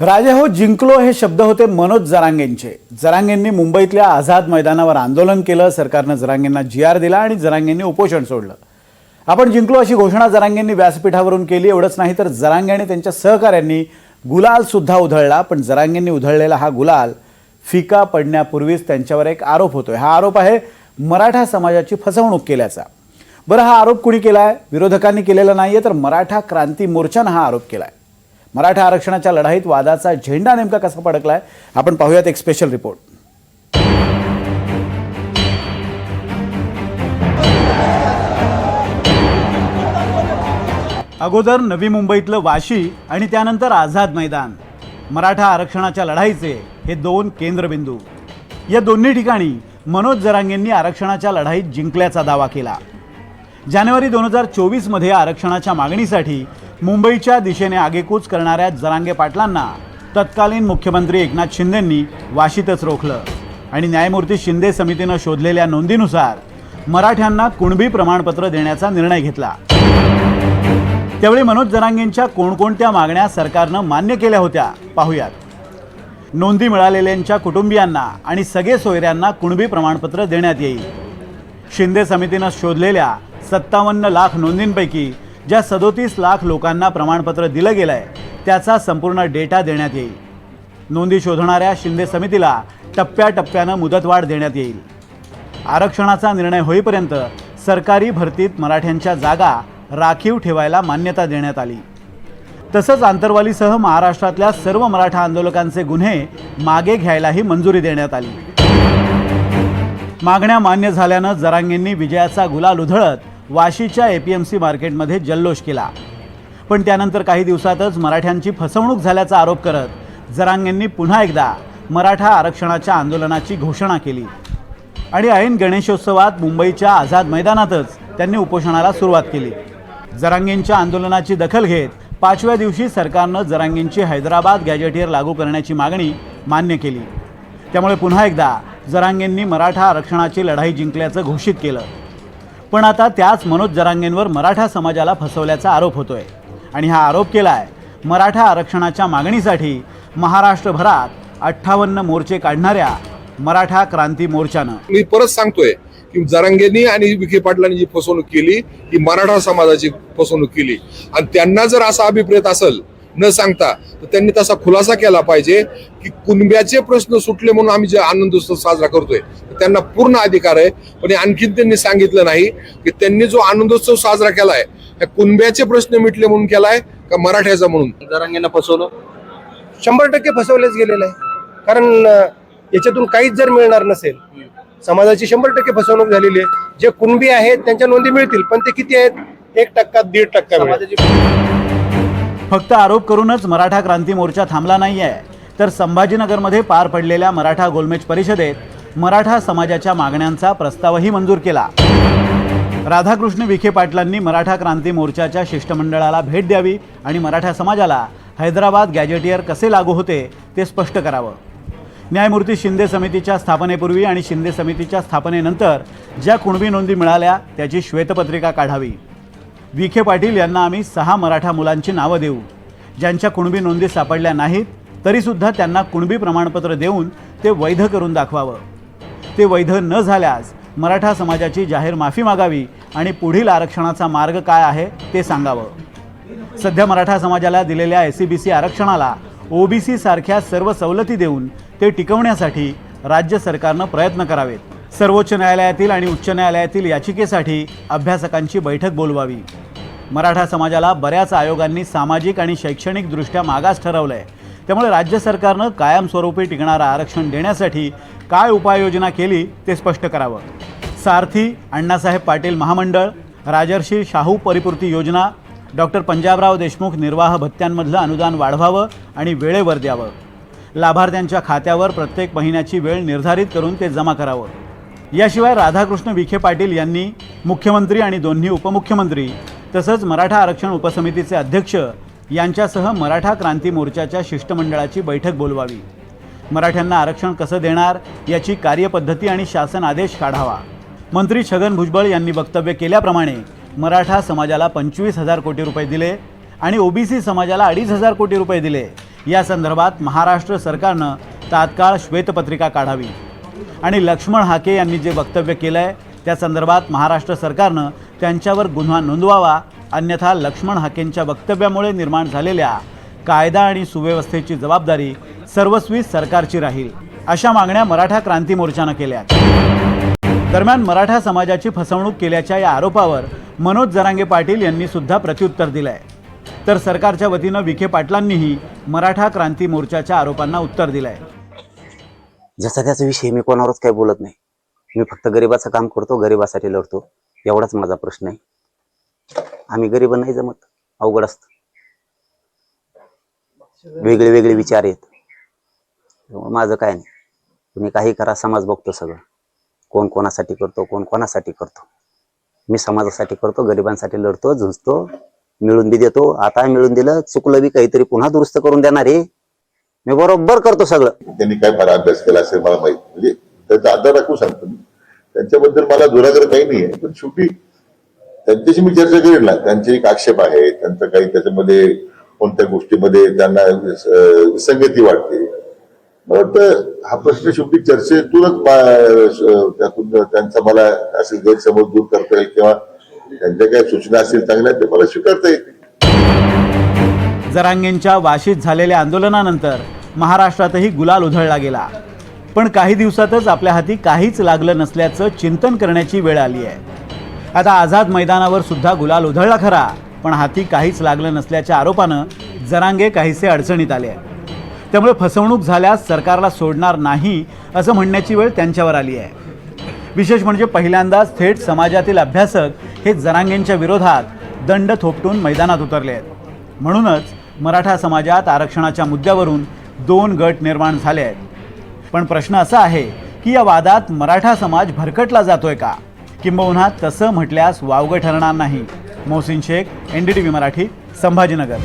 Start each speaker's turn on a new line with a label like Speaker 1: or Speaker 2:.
Speaker 1: राजे हो जिंकलो हे शब्द होते मनोज जरांगेंचे. जरांगेंनी मुंबईतल्या आझाद मैदानावर आंदोलन केलं सरकारनं जरांगेंना जी आर दिला आणि जरांगेंनी उपोषण सोडलं. आपण जिंकलो अशी घोषणा जरांगेंनी व्यासपीठावरून केली एवढंच नाही तर जरांगे आणि त्यांच्या सहकाऱ्यांनी गुलाल सुद्धा उधळला पण जरांगेंनी उधळलेला हा गुलाल फिका पडण्यापूर्वीच त्यांच्यावर एक आरोप होतोय. हा आरोप आहे मराठा समाजाची फसवणूक केल्याचा. बरं हा आरोप कुणी केला आहे विरोधकांनी केलेला आहे तर मराठा क्रांती मोर्चानं हा आरोप केला आहे मराठा आरक्षणाच्या लढाईत वादाचा झेंडा नेमका कसा पडकलाय आपण पाहूयात एक स्पेशल रिपोर्ट अगोदर नवी मुंबईतलं वाशी आणि त्यानंतर आझाद मैदान. मराठा आरक्षणाच्या लढाईचे हे दोन केंद्रबिंदू. या दोन्ही ठिकाणी मनोज जरांगेंनी आरक्षणाच्या लढाईत जिंकल्याचा दावा केला. जानेवारी दोन हजार चोवीसमध्ये आरक्षणाच्या मागणीसाठी मुंबईच्या दिशेने आगेकूच करणाऱ्या जरांगे पाटलांना तत्कालीन मुख्यमंत्री एकनाथ शिंदेंनी वाशीतच रोखलं. आणि न्यायमूर्ती शिंदे समितीनं शोधलेल्या नोंदीनुसार मराठ्यांना कुणबी प्रमाणपत्र देण्याचा निर्णय घेतला. त्यावेळी मनोज जरांगेंच्या कोणकोणत्या मागण्या सरकारनं मान्य केल्या होत्या पाहूयात. नोंदी मिळालेल्यांच्या कुटुंबियांना आणि सगळे सोयऱ्यांना कुणबी प्रमाणपत्र देण्यात येईल. शिंदे समितीनं शोधलेल्या सत्तावन्न लाख नोंदींपैकी ज्या सदोतीस लाख लोकांना प्रमाणपत्र दिलं गेलं आहे त्याचा संपूर्ण डेटा देण्यात येईल. नोंदी शोधणाऱ्या शिंदे समितीला टप्प्याटप्प्यानं मुदतवाढ देण्यात येईल. आरक्षणाचा निर्णय होईपर्यंत सरकारी भरतीत मराठ्यांच्या जागा राखीव ठेवायला मान्यता देण्यात आली. तसंच आंतरवालीसह महाराष्ट्रातल्या सर्व मराठा आंदोलकांचे गुन्हे मागे घ्यायलाही मंजुरी देण्यात आली. मागण्या मान्य झाल्यानं जरांगेंनी विजयाचा गुलाल उधळत वाशीच्या ए पी एम सी मार्केटमध्ये जल्लोष केला. पण त्यानंतर काही दिवसातच मराठ्यांची फसवणूक झाल्याचा आरोप करत जरांगेंनी पुन्हा एकदा मराठा आरक्षणाच्या आंदोलनाची घोषणा केली. आणि ऐन गणेशोत्सवात मुंबईच्या आझाद मैदानातच त्यांनी उपोषणाला सुरुवात केली. जरांगेंच्या आंदोलनाची दखल घेत पाचव्या दिवशी सरकारनं जरांगेंची हैदराबाद गॅजेटियर लागू करण्याची मागणी मान्य केली. त्यामुळे पुन्हा एकदा जरांगेंनी मराठा आरक्षणाची लढाई जिंकल्याचं घोषित केलं. पण आता त्याच मनोज जरांगेंवर मराठा समाजाला फसवल्याचा आरोप होतोय. आणि हा आरोप केला आहे मराठा आरक्षणाच्या मागणीसाठी महाराष्ट्रभरात अठ्ठावन्न मोर्चे काढणाऱ्या मराठा क्रांती मोर्चानं.
Speaker 2: मी परत सांगतोय की जरांगेंनी आणि विखे पाटलांनी जी फसवणूक केली ही मराठा समाजाची फसवणूक केली. आणि त्यांना जर असा अभिप्रेत असेल न सांगता तर त्यांनी तसा खुलासा केला पाहिजे की कुणब्याचे प्रश्न सुटले म्हणून आम्ही जे आनंदोत्सव साजरा करतोय तर त्यांना पूर्ण अधिकार आहे. पण आणखीन त्यांनी सांगितलं नाही की त्यांनी जो आनंदोत्सव साजरा केलाय त्या कुणब्याचे प्रश्न मिटले म्हणून केलाय का मराठ्याचा म्हणून?
Speaker 3: जरांगेंना फसवलं.
Speaker 4: शंभर टक्के फसवलेच गेलेलं आहे. कारण याच्यातून काहीच जर मिळणार नसेल समाजाची शंभर टक्के फसवणूक झालेली आहे. जे कुणबी आहेत त्यांच्या नोंदी मिळतील पण ते किती आहेत? एक टक्का दीड टक्का
Speaker 1: फक्त आरोप करूनच मराठा क्रांती मोर्चा थांबला नाही आहे तर संभाजीनगरमध्ये पार पडलेल्या मराठा गोलमेज परिषदेत मराठा समाजाच्या मागण्यांचा प्रस्तावही मंजूर केला. राधाकृष्ण विखे पाटलांनी मराठा क्रांती मोर्चाच्या शिष्टमंडळाला भेट द्यावी आणि मराठा समाजाला हैदराबाद गॅजेटियर कसे लागू होते ते स्पष्ट करावं. न्यायमूर्ती शिंदे समितीच्या स्थापनेपूर्वी आणि शिंदे समितीच्या स्थापनेनंतर ज्या कुणबी नोंदी मिळाल्या त्याची श्वेतपत्रिका काढावी. विखे पाटील यांना आम्ही सहा मराठा मुलांची नावं देऊ. ज्यांच्या कुणबी नोंदी सापडल्या नाहीत तरीसुद्धा त्यांना कुणबी प्रमाणपत्र देऊन ते वैध करून दाखवावं. ते वैध न झाल्यास मराठा समाजाची जाहीर माफी मागावी आणि पुढील आरक्षणाचा मार्ग काय आहे ते सांगावं. सध्या मराठा समाजाला दिलेल्या एस सी बी सी आरक्षणाला ओबीसी सारख्या सर्व सवलती देऊन ते टिकवण्यासाठी राज्य सरकारनं प्रयत्न करावेत. सर्वोच्च न्यायालयातील आणि उच्च न्यायालयातील याचिकेसाठी अभ्यासकांची बैठक बोलवावी. मराठा समाजाला बऱ्याच आयोगांनी सामाजिक आणि शैक्षणिकदृष्ट्या मागास ठरवलं आहे त्यामुळे राज्य सरकारनं कायमस्वरूपी टिकणारं आरक्षण देण्यासाठी काय उपाययोजना केली ते स्पष्ट करावं. सारथी अण्णासाहेब पाटील महामंडळ राजर्षी शाहू परिपूर्ती योजना डॉक्टर पंजाबराव देशमुख निर्वाह भत्त्यांमधलं अनुदान वाढवावं आणि वेळेवर द्यावं. लाभार्थ्यांच्या खात्यावर प्रत्येक महिन्याची वेळ निर्धारित करून ते जमा करावं. याशिवाय राधाकृष्ण विखे पाटील यांनी मुख्यमंत्री आणि दोन्ही उपमुख्यमंत्री तसंच मराठा आरक्षण उपसमितीचे अध्यक्ष यांच्यासह मराठा क्रांती मोर्चाच्या शिष्टमंडळाची बैठक बोलवावी. मराठ्यांना आरक्षण कसं देणार याची कार्यपद्धती आणि शासन आदेश काढावा. मंत्री छगन भुजबळ यांनी वक्तव्य केल्याप्रमाणे मराठा समाजाला पंचवीस हजार कोटी रुपये दिले आणि ओबीसी समाजाला अडीच हजार कोटी रुपये दिले. या संदर्भात महाराष्ट्र सरकारनं तात्काळ श्वेतपत्रिका काढावी. आणि लक्ष्मण हाके यांनी जे वक्तव्य केलं आहे त्या संदर्भात महाराष्ट्र सरकारनं त्यांच्यावर गुन्हा नोंदवावा अन्यथा लक्ष्मण हाकेंच्या वक्तव्यामुळे निर्माण झालेल्या कायदा आणि सुव्यवस्थेची जबाबदारी सर्वस्वी सरकारची राहील अशा मागण्या मराठा क्रांती मोर्चानं केल्या दरम्यान मराठा समाजाची फसवणूक केल्याच्या या आरोपावर मनोज जरांगे पाटील यांनी सुद्धा प्रत्युत्तर दिलंय. तर सरकारच्या वतीनं विखे पाटलांनीही मराठा क्रांती मोर्चाच्या आरोपांना उत्तर दिलंय.
Speaker 5: ज्याचा त्याचा विषय मी कोणावरच काही बोलत नाही. मी फक्त गरिबाचं काम करतो गरिबासाठी लढतो. एवढाच माझा प्रश्न आहे. आम्ही गरीब नाही जमत. अवघड असत. वेगळे वेगळे विचार आहेत. माझं काय नाही. तुम्ही काही करा समाज बघतो सगळं. कोण कोणासाठी करतो कोण कोणासाठी करतो. मी समाजासाठी करतो गरिबांसाठी लढतो झुंजतो मिळून बी देतो. आता मिळून दिलं चुकलं बी काहीतरी पुन्हा दुरुस्त करून देणार आहे. मी बरोबर करतो सगळं.
Speaker 6: त्यांनी काय फार अभ्यास केला असेल मला माहीत म्हणजे त्याचा आधार राखू सांगतो मी. त्यांच्याबद्दल मला दुराग्रह काही नाही आहे. पण शेवटी त्यांच्याशी मी चर्चा करेन ना त्यांचे एक आक्षेप आहे. त्यांचं काही त्याच्यामध्ये कोणत्या गोष्टीमध्ये त्यांना विसंगती वाटते. मला वाटतं हा प्रश्न शेवटी चर्चेतूनच त्यातून त्यांचा मला असे गैरसमज दूर करता येईल किंवा त्यांच्या काही सूचना असतील चांगल्या ते मला स्वीकारता येतील.
Speaker 1: जरांगेंच्या वाशीत झालेल्या आंदोलनानंतर महाराष्ट्रातही गुलाल उधळला गेला. पण काही दिवसातच आपल्या हाती काहीच लागलं नसल्याचं चिंतन करण्याची वेळ आली आहे. आता आझाद मैदानावर सुद्धा गुलाल उधळला खरा पण हाती काहीच लागलं नसल्याच्या आरोपानं जरांगे काहीसे अडचणीत आले आहे त्यामुळे फसवणूक झाल्यास सरकारला सोडणार नाही असं म्हणण्याची वेळ त्यांच्यावर आली आहे. विशेष म्हणजे पहिल्यांदाच थेट समाजातील अभ्यासक हे जरांगेंच्या विरोधात दंड थोपटून मैदानात उतरले आहेत. म्हणूनच मराठा समाजात आरक्षणाच्या मुद्द्यावरून दोन गट निर्माण झाले आहेत. पण प्रश्न असा आहे की या वादात मराठा समाज भरकटला जातोय का? किंबहुना तसं म्हटल्यास वावगं ठरणार नाही. Mohsin Shaikh N D T V Marathi Sambhajinagar.